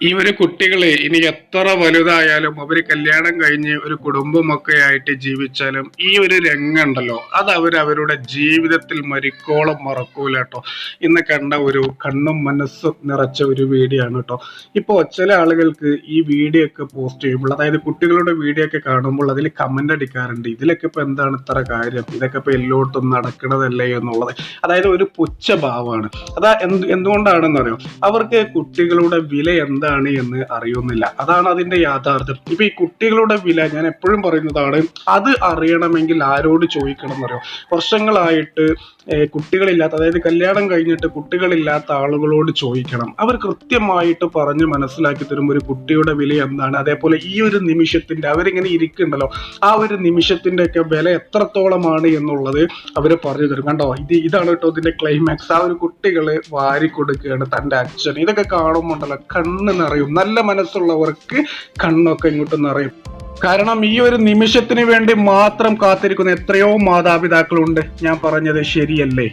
ഒരു കുട്ടികളെ ഇനി എത്ര വലുതായാലും അവർ കല്യാണം കഴിഞ്ഞ് ഒരു കുടുംബമൊക്കെ ആയിട്ട് ജീവിച്ചാലും ഈ ഒരു രംഗമുണ്ടല്ലോ അത് അവർ അവരുടെ ജീവിതത്തിൽ മരിക്കോളം മറക്കൂല കേട്ടോ ഇന്ന് കണ്ട ഒരു കണ്ണും മനസ്സും നിറച്ച ഒരു വീഡിയോ ആണ് കേട്ടോ ഇപ്പോ ചില ആളുകൾക്ക് ഈ വീഡിയോ ഒക്കെ പോസ്റ്റ് ചെയ്യുമ്പോൾ അതായത് കുട്ടികളുടെ വീഡിയോ ഒക്കെ കാണുമ്പോൾ അതിൽ കമന്റ് അടിക്കാറുണ്ട്. ഇതിലൊക്കെ ഇപ്പൊ എന്താണ് ഇത്ര കാര്യം? ഇതൊക്കെ ഇപ്പൊ എല്ലായിടത്തും നടക്കണതല്ലേ എന്നുള്ളത്. അതായത് ഒരു പുച്ഛഭാവമാണ്. അതാ എന്ത് എന്തുകൊണ്ടാണെന്ന് അറിയോ അവർക്ക് കുട്ടികളുടെ വില എന്താണ് എന്ന് അറിയുന്നില്ല. അതാണ് അതിന്റെ യാഥാർത്ഥ്യം. ഇപ്പൊ ഈ കുട്ടികളുടെ വില ഞാൻ എപ്പോഴും പറയുന്നതാണ് അത് അറിയണമെങ്കിൽ ആരോട് ചോദിക്കണം എന്നറിയോ? വർഷങ്ങളായിട്ട് കുട്ടികളില്ലാത്ത അതായത് കല്യാണം കഴിഞ്ഞിട്ട് കുട്ടികളില്ലാത്ത ആളുകളോട് ചോദിക്കണം. അവർ കൃത്യമായിട്ട് പറഞ്ഞ് മനസ്സിലാക്കി തരും ഒരു കുട്ടിയുടെ വില എന്താണ്. അതേപോലെ ഈ ഒരു നിമിഷത്തിന്റെ അവരിങ്ങനെ ഇരിക്കുന്നുണ്ടല്ലോ ആ ഒരു നിമിഷത്തിന്റെ ഒക്കെ വില എത്രത്തോളമാണ് എന്നുള്ളത് അവർ പറഞ്ഞു തരും. കണ്ടോ? ഇത് ഇതാണ് കേട്ടോ ഇതിന്റെ ക്ലൈമാക്സ് ആ ഒരു കുട്ടികളെ വാരി കൊടുക്കുകയാണ് തന്റെ അച്ഛൻ ഇതൊക്കെ കാണുമ്പോണ്ടല്ലോ കണ്ണ് നിറയും. നല്ല മനസ്സുള്ളവർക്ക് കണ്ണൊക്കെ ഇങ്ങോട്ട് നിറയും. കാരണം ഈ ഒരു നിമിഷത്തിന് വേണ്ടി മാത്രം കാത്തിരിക്കുന്ന എത്രയോ മാതാപിതാക്കളുണ്ട്. ഞാൻ പറഞ്ഞത് ശരിയല്ലേ?